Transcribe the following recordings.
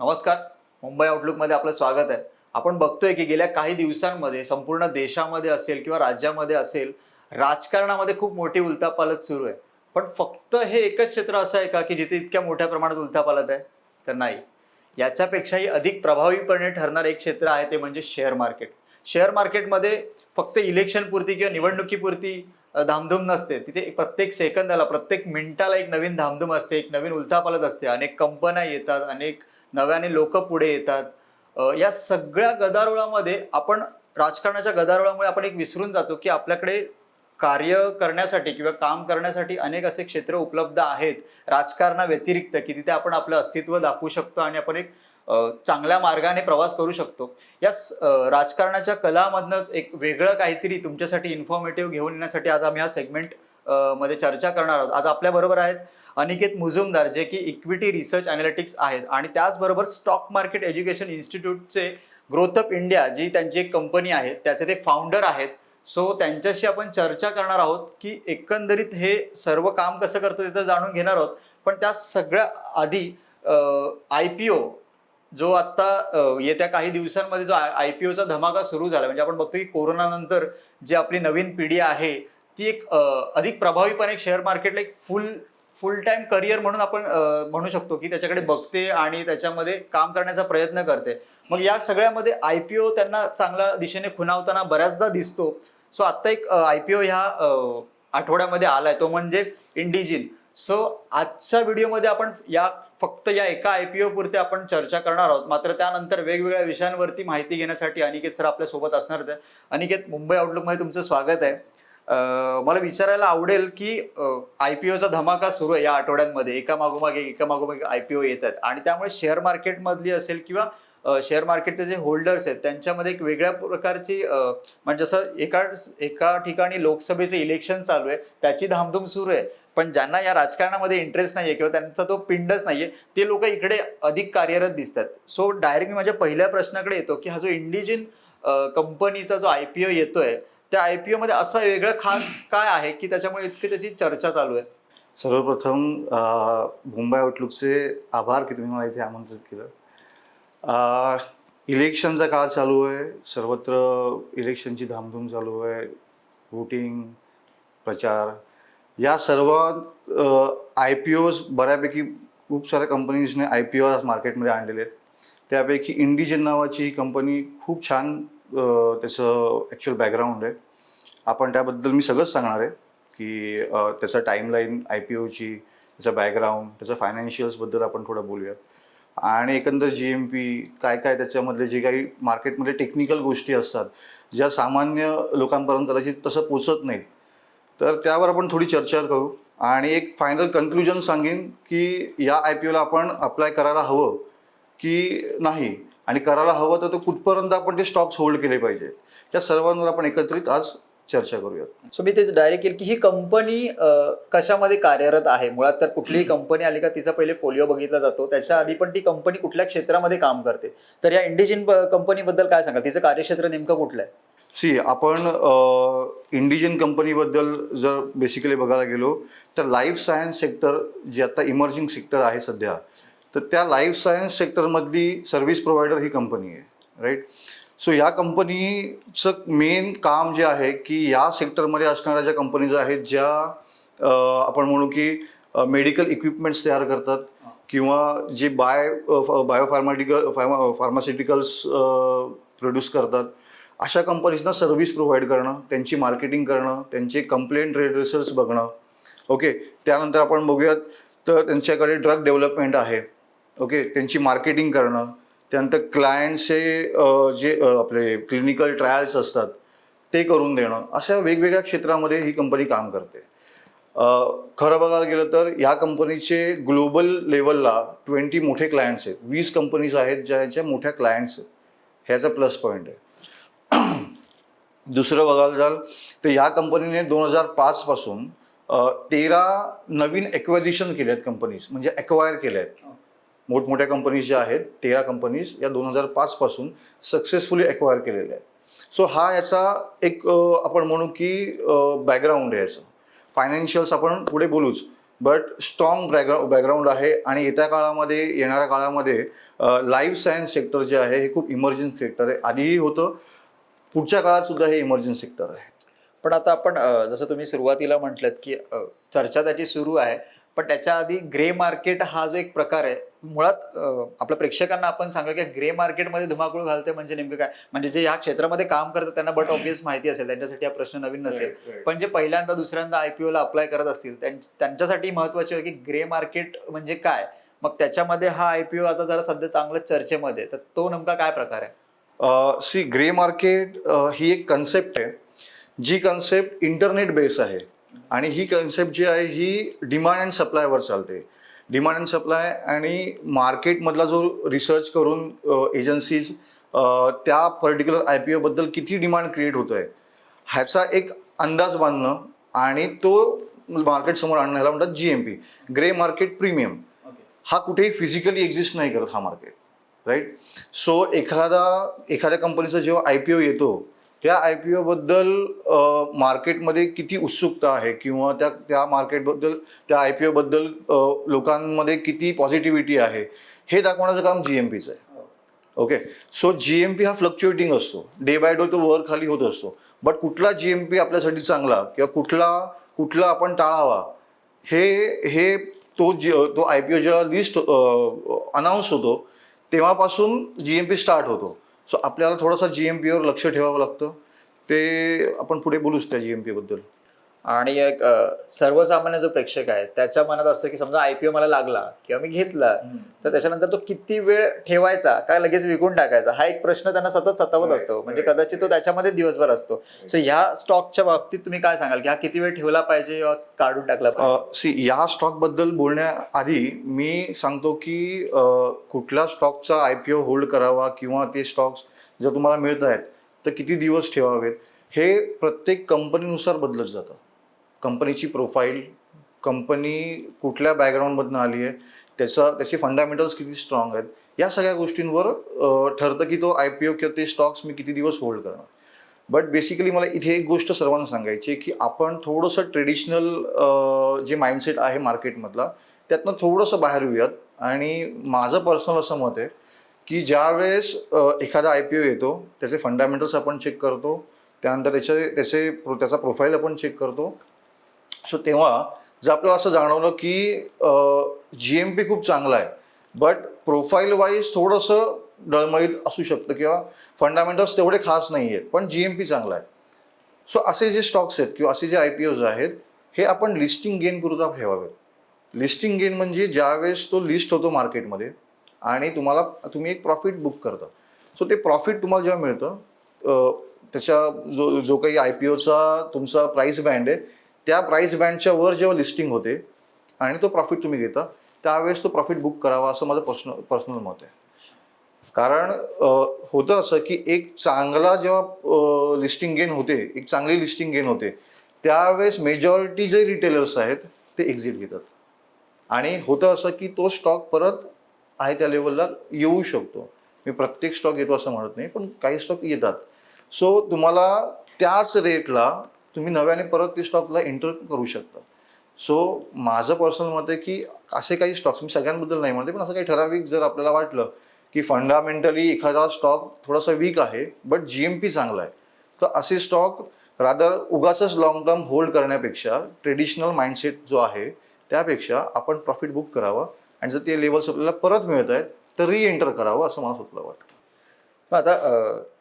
नमस्कार. मुंबई आउटलुकमध्ये आपलं स्वागत आहे. आपण बघतोय की गेल्या काही दिवसांमध्ये संपूर्ण देशामध्ये असेल किंवा राज्यामध्ये असेल राजकारणामध्ये खूप मोठी उलथापालत सुरू आहे. पण फक्त हे एकच क्षेत्र असं आहे का की जिथे इतक्या मोठ्या प्रमाणात उलथापालत आहे? तर नाही. याच्यापेक्षाही अधिक प्रभावीपणे ठरणारं एक क्षेत्र आहे ते म्हणजे शेअर मार्केट शेअर मार्केटमध्ये फक्त इलेक्शनपुरती किंवा निवडणुकीपुरती धामधूम नसते. तिथे प्रत्येक सेकंदाला प्रत्येक मिनिटाला एक नवीन धामधूम असते एक नवीन उलथापालत असते. अनेक कंपन्या येतात अनेक नव्याने लोक पुढे येतात. या सगळ्या गदारोळामध्ये आपण राजकारणाच्या गदारोळामुळे आपण एक विसरून जातो की आपल्याकडे कार्य करण्यासाठी किंवा काम करण्यासाठी अनेक असे क्षेत्र उपलब्ध आहेत. राजकारणाव्यतिरिक्त की तिथे आपण आपलं अस्तित्व दाखवू शकतो आणि आपण एक चांगल्या मार्गाने प्रवास करू शकतो. या स- राजकारणाच्या कलामधनंच एक वेगळं काहीतरी तुमच्यासाठी इन्फॉर्मेटिव्ह घेऊन येण्यासाठी आज आम्ही हा सेगमेंटमध्ये चर्चा करणार आहोत. आज आपल्या बरोबर आहेत अनिकेत मुजुमदार जे की इक्विटी रिसर्च अनालिटिक्स आहेत. आणि त्याचबरोबर स्टॉक मार्केट एज्युकेशन इन्स्टिट्यूटचे ग्रोथ अप इंडिया जी त्यांची एक कंपनी आहे त्याचे ते फाउंडर आहेत. सो त्यांच्याशी आपण चर्चा करणार आहोत की एकंदरीत हे सर्व काम कसं करतं ते तर जाणून घेणार आहोत. पण त्या सगळ्या आधी आय पी ओ जो आत्ता येत्या काही दिवसांमध्ये जो आय पी ओचा धमाका सुरू झाला म्हणजे आपण बघतो की कोरोनानंतर जी आपली नवीन पिढी आहे ती एक अधिक प्रभावीपणे शेअर मार्केटला एक फुल फुल टाइम करिअर म्हणून आपण म्हणू शकतो की त्याच्याकडे बघते आणि त्याच्यामध्ये काम करण्याचा प्रयत्न करते. मग या सगळ्यामध्ये आय पी ओ त्यांना चांगल्या दिशेने खुणावताना बऱ्याचदा दिसतो. सो आत्ता एक आय पी ओ ह्या आठवड्यामध्ये आलाय. तो म्हणजे इंडिजिन सो आजच्या व्हिडिओमध्ये आपण या फक्त या एका आय पी ओ पुरते आपण चर्चा करणार आहोत. मात्र त्यानंतर वेगवेगळ्या विषयांवरती माहिती घेण्यासाठी अनिकेत सर आपल्यासोबत असणार आहेत. अनिकेत मुंबई आउटलुकमध्ये तुमचं स्वागत आहे. मला विचारायला आवडेल की आय पी ओचा धमाका सुरू आहे या आठवड्यांमध्ये. एका मागोमाग एका मागोमाग आय पी ओ येत आहेत. आणि त्यामुळे शेअर मार्केटमधली असेल किंवा शेअर मार्केटचे जे होल्डर्स आहेत त्यांच्यामध्ये एक वेगळ्या प्रकारची म्हणजे जसं एका एका ठिकाणी लोकसभेचे इलेक्शन चालू आहे त्याची धामधूम सुरू आहे. पण ज्यांना या राजकारणामध्ये इंटरेस्ट नाहीये किंवा त्यांचा तो पिंडच नाहीये ते लोक इकडे अधिक कार्यरत दिसतात. सो डायरेक्ट मी माझ्या पहिल्या प्रश्नाकडे येतो की हा जो इंडिजिन कंपनीचा जो आय पी ओ येतोय त्या आय पी ओमध्ये असं वेगळं खास काय आहे की त्याच्यामुळे इतकी त्याची चर्चा चालू आहे? सर्वप्रथम मुंबई आउटलुकचे आभार की तुम्ही मला इथे आमंत्रित केलं. इलेक्शनचा काळ चालू आहे. सर्वत्र इलेक्शनची धामधूम चालू आहे. वोटिंग प्रचार. या सर्व आय पी ओज बऱ्यापैकी खूप साऱ्या कंपनीजने आय पी ओ आज मार्केटमध्ये आणलेले आहेत. त्यापैकी इंडिजन नावाची ही कंपनी खूप छान त्याचं ॲक्च्युअल बॅकग्राऊंड आहे. आपण त्याबद्दल मी सगळंच सांगणार आहे की त्याचा त्याचं टाईमलाईन आय पी ओची त्याचं बॅकग्राऊंड त्याचं फायनान्शियल्सबद्दल आपण थोडं बोलूयात. आणि एकंदर जी एम पी काय काय त्याच्यामधले जे काही मार्केटमध्ये टेक्निकल गोष्टी असतात ज्या सामान्य लोकांपर्यंत कदाचित तसं पोचत नाहीत तर त्यावर आपण थोडी चर्चा करू. आणि एक फायनल कन्क्लुजन सांगेन की या आय पी ओला आपण अप्लाय करायला हवं की नाही आणि करायला हवं तर तो कुठपर्यंत आपण ते स्टॉक्स होल्ड केले पाहिजे. त्या सर्वांवर आपण एकत्रित आज चर्चा करूयात. सो मी तेच डायरेक्ट केलं की ही कंपनी कशामध्ये कार्यरत आहे? मुळात तर कुठलीही कंपनी आली का तिचा पहिले फोलिओ बघितला जातो. त्याच्या आधी पण ती कंपनी कुठल्या क्षेत्रामध्ये काम करते? तर या इंडिजिन कंपनीबद्दल काय सांगाल? तिचं कार्यक्षेत्र नेमकं कुठलं आहे? सी आपण इंडिजन कंपनीबद्दल जर बेसिकली बघायला गेलो तर लाईफ सायन्स सेक्टर जे आता इमर्जिंग सेक्टर आहे सध्या तर त्या लाईफ सायन्स सेक्टरमधली सर्व्हिस प्रोव्हायडर ही कंपनी आहे राईट सो या कंपनीचं मेन काम जे आहे की या सेक्टरमध्ये असणाऱ्या ज्या कंपनीज आहेत ज्या आपण म्हणू की मेडिकल इक्विपमेंट्स तयार करतात किंवा जे बाय बायोफार्माटिकल फार्मास्युटिकल्स प्रोड्यूस करतात अशा कंपनीजना सर्व्हिस प्रोव्हाइड करणं त्यांची मार्केटिंग करणं त्यांचे कंप्लेंट रेट बघणं. ओके त्यानंतर आपण बघूयात तर त्यांच्याकडे ड्रग डेव्हलपमेंट आहे. ओके त्यांची मार्केटिंग करणं त्यानंतर क्लायंटचे जे आपले क्लिनिकल ट्रायल्स असतात ते करून देणं अशा वेगवेगळ्या क्षेत्रामध्ये ही कंपनी काम करते. खरं बघायला गेलं तर या कंपनीचे ग्लोबल लेवलला ट्वेंटी मोठे क्लायंट्स आहेत. वीस कंपनीज आहेत ज्याच्या मोठ्या क्लायंट्स आहेत. ह्याचा प्लस पॉईंट आहे. दुसरं बघायला जाल तर या कंपनीने दोन हजार पाचपासून तेरा नवीन एक्वायझिशन केले आहेत कंपनीज म्हणजे एक्वायर केल्या आहेत हो. मोठमोठ्या कंपनीज ज्या आहेत तेरा कंपनीज या दोन हजार पाचपासून सक्सेसफुली एक्वायर केलेल्या आहेत. सो हा याचा एक आपण म्हणू की बॅकग्राऊंड आहे याचं. फायनान्शियल्स आपण पुढे बोलूच. बट स्ट्रॉंग बॅकग्राऊंड बॅकग्राऊंड आहे आणि येत्या काळामध्ये येणाऱ्या काळामध्ये लाईफ सायन्स सेक्टर जे आहे हे खूप इमर्जिंग सेक्टर आहे. आधीही होतं पुढच्या काळात सुद्धा हे इमर्जिंग सेक्टर आहे. पण आता आपण जसं तुम्ही सुरुवातीला म्हटलं की चर्चा त्याची सुरू आहे. पण त्याच्या आधी ग्रे मार्केट हा जो एक प्रकार आहे मुळात आपल्या प्रेक्षकांना आपण सांगा की ग्रे मार्केटमध्ये धुमाकूळ घालते म्हणजे नेमकं काय? म्हणजे जे ह्या क्षेत्रामध्ये काम करतात त्यांना बट ऑब्विस माहिती असेल त्यांच्यासाठी हा प्रश्न नवीन नसेल. पण जे पहिल्यांदा दुसऱ्यांदा आयपीओ ला अप्लाय करत असतील त्यां- त्यांच्यासाठी महत्त्वाचे आहे की ग्रे मार्केट म्हणजे काय? मग त्याच्यामध्ये हा आयपीओ आता जरा सध्या चांगलं चर्चेमध्ये. तर तो नेमका काय प्रकार आहे? सी ग्रे मार्केट ही एक कन्सेप्ट आहे जी कन्सेप्ट इंटरनेट बेस आहे. आणि ही कन्सेप्ट जी आहे ही डिमांड अँड सप्लायवर चालते. डिमांड अँड सप्लाय आणि मार्केटमधला जो रिसर्च करून एजन्सीज त्या पर्टिक्युलर आय पी ओबद्दल किती डिमांड क्रिएट होत आहे ह्याचा एक अंदाज बांधणं आणि तो मार्केट समोर आणणं ह्याला म्हणतात G M P grey market premium हा कुठेही फिजिकली एक्झिस्ट नाही करत हा मार्केट राईट सो एखादा एखाद्या कंपनीचा जेव्हा आय पी ओ येतो त्या आय पी ओबद्दल मार्केटमध्ये किती उत्सुकता आहे? किंवा त्या त्या मार्केटबद्दल त्या आय पी ओबद्दल लोकांमध्ये किती पॉझिटिव्हिटी आहे? हे दाखवण्याचं काम जी एम पीचं आहे. Okay? So G M P हा फ्लक्च्युएटिंग असतो. डे बाय डे तो वर खाली होत असतो. बट कुठला जी एम पी आपल्यासाठी चांगला किंवा कुठला कुठला आपण टाळावा हे हे तो जी तो आय पी ओ जेव्हा लिस्ट अनाऊन्स होतो तेव्हापासून जी एम पी स्टार्ट होतो. सो आपल्याला थोडासा जी एम पीवर लक्ष ठेवावं लागतं. ते आपण पुढे बोलूच त्या जी एम पीबद्दल आणि एक सर्वसामान्य जो प्रेक्षक आहे त्याच्या मनात असतं की समजा आयपीओ मला लागला किंवा मी घेतला तर त्याच्यानंतर तो किती वेळ ठेवायचा काय लगेच विकून टाकायचा हा एक प्रश्न त्यांना सतत सतावत असतो. म्हणजे. कदाचित तो त्याच्यामध्ये दिवसभर असतो. सो ह्या स्टॉकच्या बाबतीत तुम्ही काय सांगाल? की हा किती वेळ ठेवला पाहिजे किंवा काढून टाकला पाहिजे? सी या स्टॉकबद्दल बोलण्याआधी मी सांगतो की कुठल्या स्टॉकचा आय पी ओ होल्ड करावा किंवा ते स्टॉक्स जर तुम्हाला मिळत आहेत तर किती दिवस ठेवावेत? हे प्रत्येक कंपनीनुसार बदलत जातं. कंपनीची प्रोफाईल कंपनी कुठल्या बॅकग्राऊंडमधनं आली आहे त्याचा त्याचे फंडामेंटल्स किती स्ट्रॉंग आहेत या सगळ्या गोष्टींवर ठरतं की तो आय पी ओ किंवा ते स्टॉक्स मी किती दिवस होल्ड करणार. बट बेसिकली मला इथे एक गोष्ट सर्वांना सांगायची की आपण थोडंसं ट्रेडिशनल जे माइंडसेट आहे मार्केटमधला त्यातनं थोडंसं बाहेर येऊयात. आणि माझं पर्सनल असं मत आहे की ज्या वेळेस एखादा आय पी ओ येतो त्याचे फंडामेंटल्स आपण चेक करतो त्यानंतर त्याचे त्याचे त्याचा प्रोफाईल आपण चेक करतो सो तेव्हा जर आपल्याला असं जाणवलं की जी एम पी खूप चांगला आहे बट प्रोफाईल वाईज थोडंसं डळमळीत असू शकतं किंवा फंडामेंटल्स तेवढे खास नाही आहेत पण जी एम पी चांगला आहे. सो असे जे स्टॉक्स आहेत किंवा असे जे आय पी ओज आहेत हे आपण लिस्टिंग गेन करुता ठेवावेत. लिस्टिंग गेन म्हणजे ज्यावेळेस तो लिस्ट होतो मार्केटमध्ये आणि तुम्हाला तुम्ही एक प्रॉफिट बुक करता. सो ते प्रॉफिट तुम्हाला जेव्हा मिळतं त्याच्या जो जो काही आय पी ओचा तुमचा प्राईस बँड आहे त्या प्राईस बँडच्या वर जेव्हा लिस्टिंग होते आणि तो प्रॉफिट तुम्ही घेता त्यावेळेस तो प्रॉफिट बुक करावा असं माझं पर्सनल पर्सनल मत आहे. कारण होतं असं की एक चांगला जेव्हा लिस्टिंग गेन होते एक चांगली लिस्टिंग गेन होते त्यावेळेस मेजॉरिटी जे रिटेलर्स आहेत ते एक्झिट घेतात. आणि होतं असं की तो स्टॉक परत आहे त्या लेवलला येऊ शकतो. मी प्रत्येक स्टॉक येतो असं म्हणत नाही पण काही स्टॉक येतात. सो तुम्हाला त्याच रेटला तुम्ही नव्याने परत ते स्टॉकला एंटर करू शकता. सो माझं पर्सनल मत आहे की असे काही स्टॉक्स मी सगळ्यांबद्दल नाही म्हणते पण असं काही ठराविक जर आपल्याला वाटलं की फंडामेंटली एखादा स्टॉक थोडासा वीक आहे बट जी एम पी चांगला आहे तर असे स्टॉक रादर उगाच लॉंग टर्म होल्ड करण्यापेक्षा ट्रेडिशनल माइंडसेट जो आहे त्यापेक्षा आपण प्रॉफिट बुक करावा. आणि जर ते लेवल्स आपल्याला परत मिळत आहेत तर री एंटर करावं असं मला स्वतःला वाटतं. आता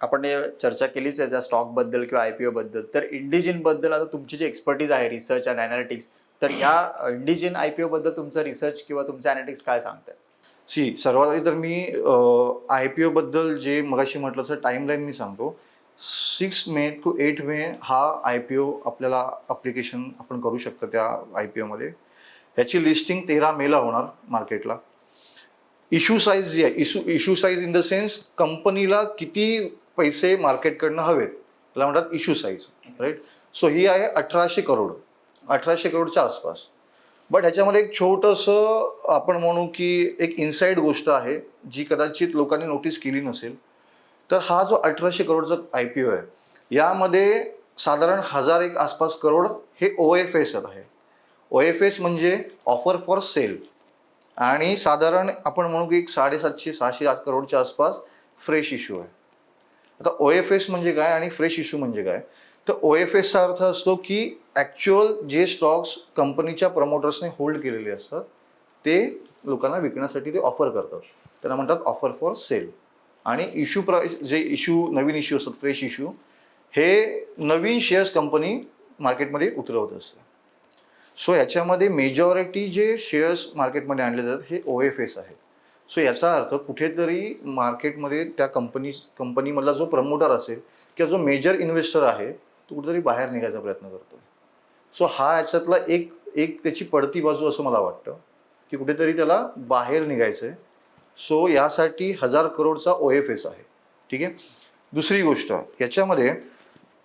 आपण चर्चा केलीच आहे त्या स्टॉकबद्दल किंवा किंवा आयपीओ बद्दल. तर इंडिजिनबद्दल आता तुमची जी एक्सपर्टीज आहे रिसर्च अँड अनालिटिक्स तर या इंडिजिन आयपीओ बद्दल तुमचं रिसर्च किंवा तुमचं अनालिटिक्स काय सांगताय? सी सर्वात आधी तर मी आय पी ओबद्दल जे मगाशी म्हटलं तर टाईमलाईन मी सांगतो. Six May to eight May हा आय पी ओ आपल्याला अप्लिकेशन आपण करू शकतो त्या आय पी ओमध्ये ह्याची लिस्टिंग तेरा मेला होणार मार्केटला इश्यू साईज जी आहे issue issue size in the sense कंपनीला किती पैसे मार्केटकडनं हवेत. त्याला म्हणतात इश्यू साईज राईट सो ही आहे अठराशे करोड. अठराशे करोडच्या आसपास. बट ह्याच्यामध्ये एक छोटंसं आपण म्हणू की एक इनसाईड गोष्ट आहे जी कदाचित लोकांनी नोटीस केली नसेल. तर हा जो अठराशे करोडचा आय पी ओ आहे यामध्ये साधारण हजार एक आसपास करोड हे ओ एफ एस आहे. ओ एफ एस म्हणजे ऑफर फॉर सेल आणि साधारण आपण म्हणू की एक साडेसातशे सहाशे करोडच्या आसपास फ्रेश इश्यू आहे. आता ओ एफ एस म्हणजे काय आणि फ्रेश इश्यू म्हणजे काय? तर ओ एफ एसचा अर्थ असतो की ॲक्च्युअल जे स्टॉक्स कंपनीच्या प्रमोटर्सने होल्ड केलेले असतात ते लोकांना विकण्यासाठी ते ऑफर करतात. त्याला म्हणतात ऑफर फॉर सेल आणि इश्यू प्राईस जे इश्यू नवीन इश्यू असतात फ्रेश इश्यू हे नवीन शेअर्स कंपनी मार्केटमध्ये उतरवत असते सो याच्यामध्ये मेजॉरिटी जे शेअर्स मार्केटमध्ये आणले जातात हे ओ एफ एस आहेत सो याचा अर्थ कुठेतरी मार्केटमध्ये त्या कंपनी कंपनीमधला जो प्रमोटर असेल किंवा जो मेजर इन्व्हेस्टर आहे तो कुठेतरी बाहेर निघायचा प्रयत्न करतो सो हा याच्यातला एक एक त्याची पडती बाजू असं मला वाटतं की कुठेतरी त्याला बाहेर निघायचं आहे सो यासाठी हजार करोडचा ओ एफ एस आहे. ठीक आहे? दुसरी गोष्ट याच्यामध्ये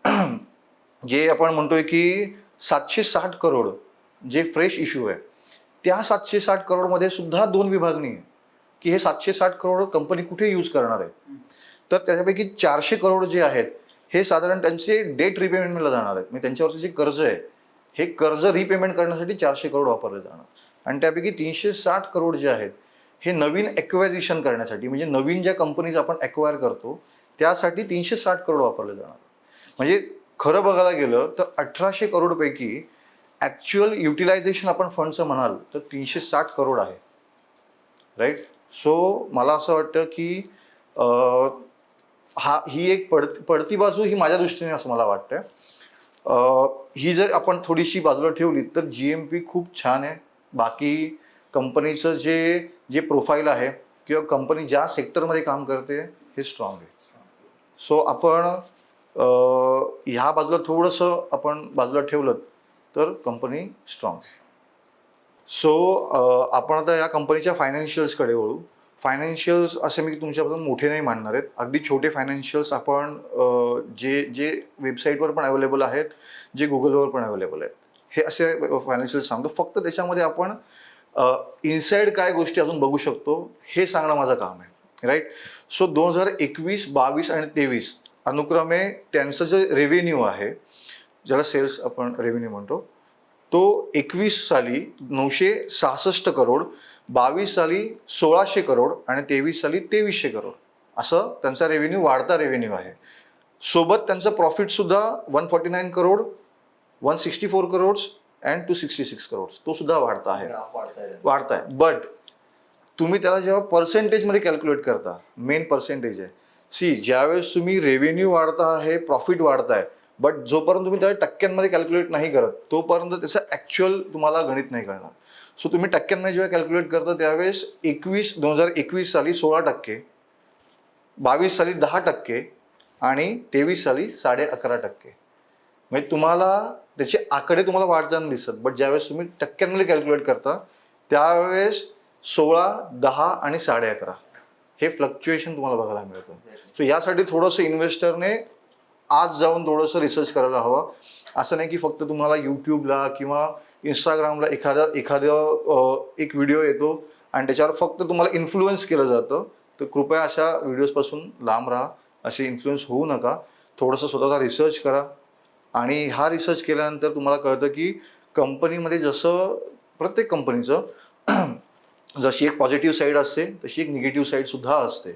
जे आपण म्हणतोय की सातशे साठ करोड जे फ्रेश इश्यू आहे त्या सातशे साठ करोडमध्ये सुद्धा दोन विभागणी आहे. की हे सातशे साठ करोड कंपनी कुठे यूज करणार आहे? तर त्याच्यापैकी चारशे करोड जे आहेत हे साधारण त्यांचे डेट रिपेमेंटला जाणार आहेत. म्हणजे त्यांच्यावरचे जे कर्ज आहे हे कर्ज रिपेमेंट करण्यासाठी चारशे करोड वापरले जाणार. आणि त्यापैकी तीनशे साठ करोड जे आहेत हे नवीन ॲक्वायझेशन करण्यासाठी म्हणजे नवीन ज्या कंपनीज आपण ॲक्वायर करतो त्यासाठी तीनशे साठ करोड वापरले जाणार म्हणजे खरं बघायला गेलं तर अठराशे करोडपैकी ॲक्च्युअल युटिलायझेशन आपण फंडचं म्हणाल तर तीनशे साठ करोड आहे. राईट सो मला असं वाटतं की हा ही एक पड पडती बाजू ही माझ्या दृष्टीने असं मला वाटतं ही जर आपण थोडीशी बाजूला ठेवली तर जी एम पी खूप छान आहे. बाकी कंपनीचं जे जे प्रोफाईल आहे किंवा कंपनी ज्या सेक्टरमध्ये काम करते हे स्ट्रॉंग आहे. सो आपण ह्या बाजूला थोडंसं आपण बाजूला ठेवलं तर कंपनी स्ट्रॉंग सो आपण आता या कंपनीच्या फायनान्शियल्सकडे वळू. फायनान्शियल्स असे मी तुमच्याबद्दल मोठे नाही मांडणार आहेत. अगदी छोटे फायनान्शियल्स आपण जे जे वेबसाईटवर पण अवेलेबल आहेत जे गुगलवर पण अवेलेबल आहेत. हे असे फायनान्शियल्स सांगतो. फक्त त्याच्यामध्ये आपण इनसाईड काय गोष्टी अजून बघू शकतो हे सांगणं माझं काम आहे. राईट सो दोन हजार एकवीस बावीस आणि तेवीस अनुक्रमे त्यांचं जे रेव्हेन्यू आहे ज्याला सेल्स आपण रेव्हेन्यू म्हणतो तो एकवीस साली नऊशे सहासष्ट करोड बावीस साली सोळाशे करोड आणि तेवीस साली तेवीसशे करोड. असं त्यांचा रेव्हेन्यू वाढता रेव्हेन्यू आहे. सोबत त्यांचं प्रॉफिट सुद्धा one forty nine crore one sixty four crores and two sixty six crores. तो सुद्धा वाढता आहे. वाढत आहे बट तुम्ही त्याला जेव्हा पर्सेंटेजमध्ये कॅल्क्युलेट करता मेन पर्सेंटेज आहे. सी ज्यावेळेस तुम्ही रेव्हेन्यू वाढता आहे प्रॉफिट वाढताय बट जोपर्यंत तुम्ही त्या टक्क्यांमध्ये कॅल्क्युलेट नाही करत तोपर्यंत त्याचं ॲक्च्युअल तुम्हाला गणित नाही करणार सो तुम्ही टक्क्यांमध्ये जेव्हा कॅल्क्युलेट करता त्यावेळेस एकवीस दोन हजार एकवीस साली सोळा टक्के बावीस साली दहा टक्के आणि तेवीस साली साडे अकरा टक्के. म्हणजे तुम्हाला त्याचे आकडे तुम्हाला वाढताना दिसत बट ज्यावेळेस तुम्ही टक्क्यांमध्ये कॅल्क्युलेट करता त्यावेळेस सोळा दहा आणि साडे अकरा. हे फ्लक्च्युएशन तुम्हाला बघायला मिळतं. सो यासाठी थोडंसं इन्व्हेस्टरने आज जाऊन थोडंसं रिसर्च करायला हवं. असं नाही की फक्त तुम्हाला यूट्यूबला किंवा इंस्टाग्रामला एखादा एखादा एक व्हिडिओ येतो आणि त्याच्यावर फक्त तुम्हाला इन्फ्लुएन्स केलं जातं. तर कृपया अशा व्हिडिओजपासून लांब राहा. असे इन्फ्लुएन्स होऊ नका. थोडंसं स्वतःचा रिसर्च करा. आणि हा रिसर्च केल्यानंतर तुम्हाला कळतं की कंपनीमध्ये जसं प्रत्येक कंपनीचं जशी एक पॉझिटिव्ह साईड असते तशी एक निगेटिव्ह साईडसुद्धा असते.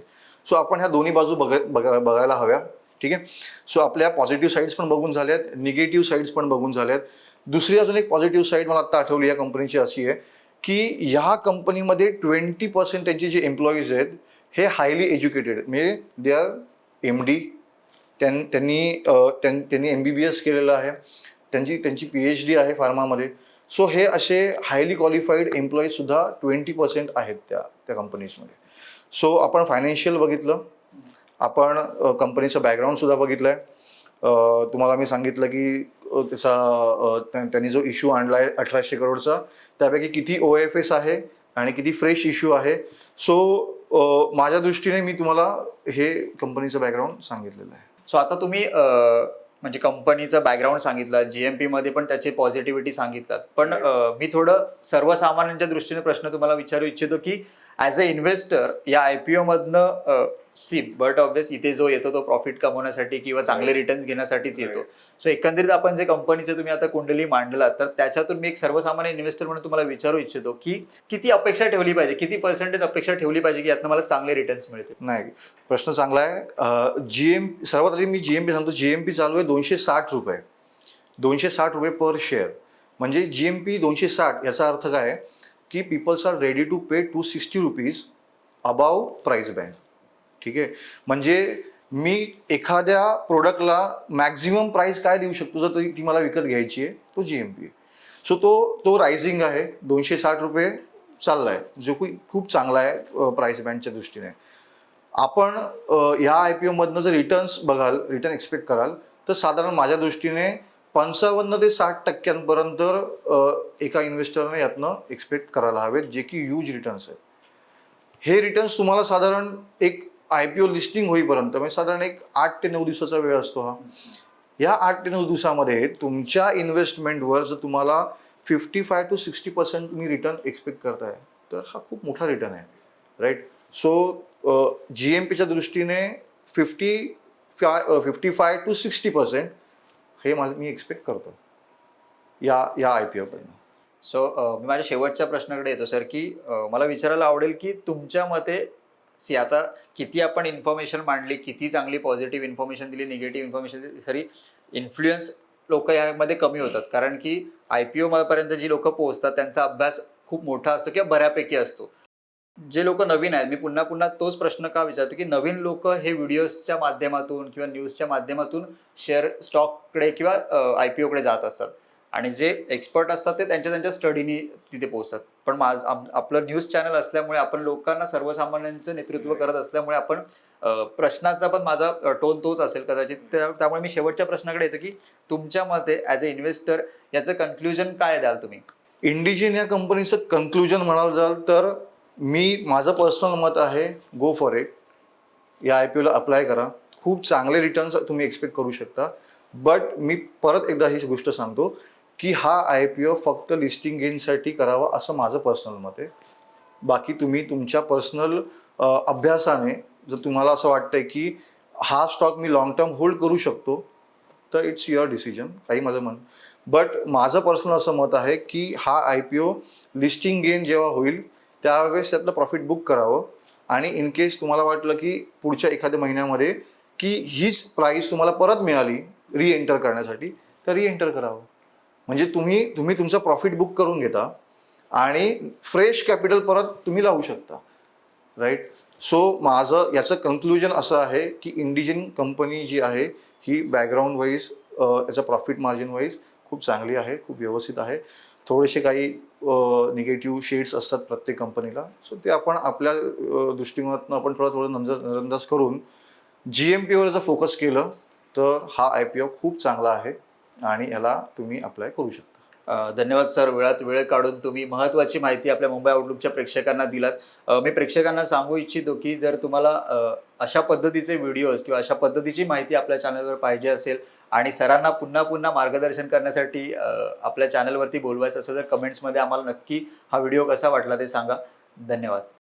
सो आपण ह्या दोन्ही बाजू बघ बघायला हव्या. ठीक आहे? सो आपल्या पॉझिटिव्ह साईड्स पण बघून झाल्यात निगेटिव्ह साईड्स पण बघून झाल्यात. दुसरी अजून एक पॉझिटिव्ह साईड मला आत्ता आठवली या कंपनीची अशी आहे की ह्या कंपनीमध्ये ट्वेंटी पर्सेंट त्यांचे जे एम्प्लॉईज आहेत हे हायली एज्युकेटेड म्हणजे दे आर एम डी त्यां त्यांनी त्यां त्यांनी एम बी बी एस केलेलं आहे. त्यांची त्यांची पी एच डी आहे फार्मामध्ये सो हे असे हायली क्वालिफाईड एम्प्लॉईजसुद्धा ट्वेंटी पर्सेंट आहेत त्या त्या कंपनीजमध्ये सो आपण फायनान्शियल बघितलं. आपण कंपनीचं बॅकग्राऊंडसुद्धा बघितलं आहे तुम्हाला मी सांगितलं की त्याचा त्यांनी जो इश्यू आणला आहे अठराशे करोडचा त्यापैकी किती ओ एफ एस आहे आणि किती फ्रेश इश्यू आहे. सो माझ्या दृष्टीने मी तुम्हाला हे कंपनीचं बॅकग्राऊंड सांगितलेलं आहे. सो आता तुम्ही म्हणजे कंपनीचं बॅकग्राऊंड सांगितलं जीएमपी मध्ये पण त्याची पॉझिटिव्हिटी सांगितलं पण अं, मी थोडं सर्वसामान्यांच्या दृष्टीने प्रश्न तुम्हाला विचारू इच्छितो की ॲज अ इन्व्हेस्टर या आय पी ओमधनं सी बट ऑब्विस इथे जो येतो तो प्रॉफिट कमवण्यासाठी किंवा चांगले रिटर्न्स घेण्यासाठीच येतो. सो एकंदरीत आपण जे कंपनीचे तुम्ही आता कुंडली मांडलात तर त्याच्यातून मी एक सर्वसामान्य इन्व्हेस्टर म्हणून तुम्हाला विचारू इच्छितो की किती अपेक्षा ठेवली पाहिजे किती पर्सेंटेज अपेक्षा ठेवली पाहिजे की यातनं मला चांगले रिटर्न्स मिळतील? नाही प्रश्न चांगला आहे. जी एम सर्वात आधी मी जी एम पी सांगतो. जी एम पी चालू आहे दोनशे साठ रुपये. दोनशे साठ रुपये पर शेअर म्हणजे जी एम पी दोनशे साठ याचा अर्थ काय आहे? की peoples are ready to pay two sixty rupees above price band ठीक आहे? म्हणजे मी एखाद्या प्रोडक्टला मॅक्झिमम प्राईस काय देऊ शकतो? जर ती- ती मला विकत घ्यायची आहे तो जी एम पी सो तो तो रायझिंग आहे. दोनशे साठ रुपये चालला आहे जो की खूप चांगला आहे प्राईस बँडच्या दृष्टीने. आपण ह्या आय पी ओमधनं जर रिटर्न्स बघाल रिटर्न एक्सपेक्ट कराल तर साधारण माझ्या दृष्टीने पंचावन्न ते साठ टक्क्यांपर्यंत एका इन्व्हेस्टरने यातनं एक्सपेक्ट करायला हवेत जे की ह्यूज रिटर्न्स आहेत. हे रिटर्न्स तुम्हाला साधारण एक आय पी ओ लिस्टिंग होईपर्यंत म्हणजे साधारण एक आठ ते नऊ दिवसाचा वेळ असतो हा. या आठ ते नऊ दिवसामध्ये तुमच्या इन्व्हेस्टमेंटवर जर तुम्हाला fifty five to sixty percent तुम्ही रिटर्न एक्सपेक्ट करताय तर हा खूप मोठा रिटर्न आहे राईट सो जी एम पीच्या दृष्टीने fifty five fifty five to sixty percent हे माझं मी एक्सपेक्ट करतो. या या आय पी ओकडनं सो मी माझ्या शेवटच्या प्रश्नाकडे येतो सर की मला विचारायला आवडेल की तुमच्या मते सी आता किती आपण इन्फॉर्मेशन मांडली किती चांगली पॉझिटिव्ह इन्फॉर्मेशन दिली निगेटिव्ह इन्फॉर्मेशन दिली तरी इन्फ्लुएन्स लोक यामध्ये कमी होतात. कारण की आय पी पर्यंत जी लोक पोहोचतात त्यांचा अभ्यास खूप मोठा असतो किंवा बऱ्यापैकी असतो. जे लोक नवीन आहेत मी पुन्हा पुन्हा तोच प्रश्न का विचारतो की नवीन लोक हे व्हिडिओजच्या माध्यमातून किंवा न्यूजच्या माध्यमातून शेअर स्टॉककडे किंवा आय पी ओकडे जात असतात. आणि जे एक्सपर्ट असतात ते त्यांच्या त्यांच्या स्टडीनी तिथे पोहोचतात. पण माझ आपलं न्यूज चॅनल असल्यामुळे आपण लोकांना सर्वसामान्यांचं नेतृत्व करत असल्यामुळे आपण प्रश्नाचा पण माझा टोन तोच असेल कदाचित. त्या- त्यामुळे मी शेवटच्या प्रश्नाकडे येतो की तुमच्या मते ॲज अ इन्व्हेस्टर याचं कन्क्लुजन काय द्याल तुम्ही? इंडिजिन या कंपनीचं कन्क्लुजन म्हणाल जाल तर मी माझं पर्सनल मत आहे गो फॉर इट या आय पी ओला अप्लाय करा. खूप चांगले रिटर्न्स तुम्ही एक्सपेक्ट करू शकता. बट मी परत एकदा ही गोष्ट सांगतो की हा आय पी ओ फक्त लिस्टिंग गेनसाठी करावा असं माझं पर्सनल मत आहे. बाकी तुम्ही तुमच्या पर्सनल अभ्यासाने जर तुम्हाला असं वाटतंय की हा स्टॉक मी लॉंग टर्म होल्ड करू शकतो तर इट्स युअर डिसिजन काही माझं मन बट माझं पर्सनल असं मत आहे की हा I P O listing gain जेव्हा होईल त्यावेळेस त्यातलं प्रॉफिट बुक करावं. आणि इन केस तुम्हाला वाटलं की पुढच्या एखाद्या महिन्यामध्ये की हीच प्राईस तुम्हाला परत मिळाली री एंटर करण्यासाठी तर री एंटर करावं. म्हणजे तुम्ही तुम्ही तुमचं प्रॉफिट बुक करून घेता आणि फ्रेश कॅपिटल परत तुम्ही लावू शकता. राईट सो माझं याचं कन्क्लुजन असं आहे की इंडिजन कंपनी जी आहे ही बॅकग्राऊंड वाईज याचं प्रॉफिट मार्जिन वाईज खूप चांगली आहे खूप व्यवस्थित आहे. थोडेसे काही निगेटिव्ह शेड्स असतात प्रत्येक कंपनीला सो ते आपण आपल्या दृष्टिकोनातून आपण थोडं थोडं नजर नजरअंदाज करून जी एम पीवर जर फोकस केलं तर हा आय पी ओ खूप चांगला आहे आणि याला तुम्ही अप्लाय करू शकता. धन्यवाद सर. वेळात वेळ काढून तुम्ही महत्त्वाची माहिती आपल्या मुंबई आउटलुकच्या प्रेक्षकांना दिलात. मी प्रेक्षकांना सांगू इच्छितो की जर तुम्हाला अशा पद्धतीचे व्हिडिओज किंवा अशा पद्धतीची माहिती आपल्या चॅनलवर पाहिजे असेल आणि सरांना पुन्हा पुन्हा मार्गदर्शन करण्यासाठी आपल्या चॅनलवरती बोलवायचं असेल तर कमेंट्समध्ये आम्हाला नक्की हा व्हिडिओ कसा वाटला ते सांगा. धन्यवाद.